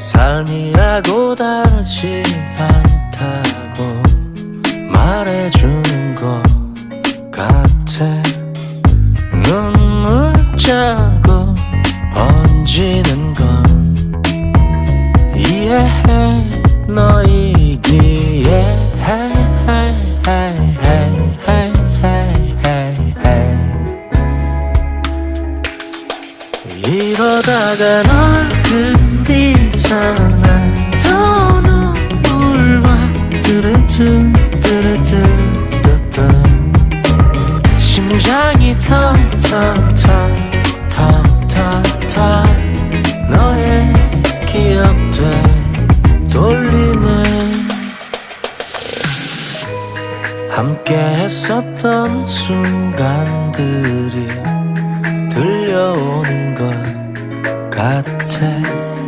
삶이라고 다르지 않다고 말해주는 것 같아 눈물 자국 번지는 건 이해해 너이기에. 이러다가 널 그 더 눈물과 뚜르뚜 뚜르뚜 뚜뚜 심장이 턱턱턱턱턱턱 너의 기억들 돌리네. 함께 했었던 순간들이 들려오는 것 같아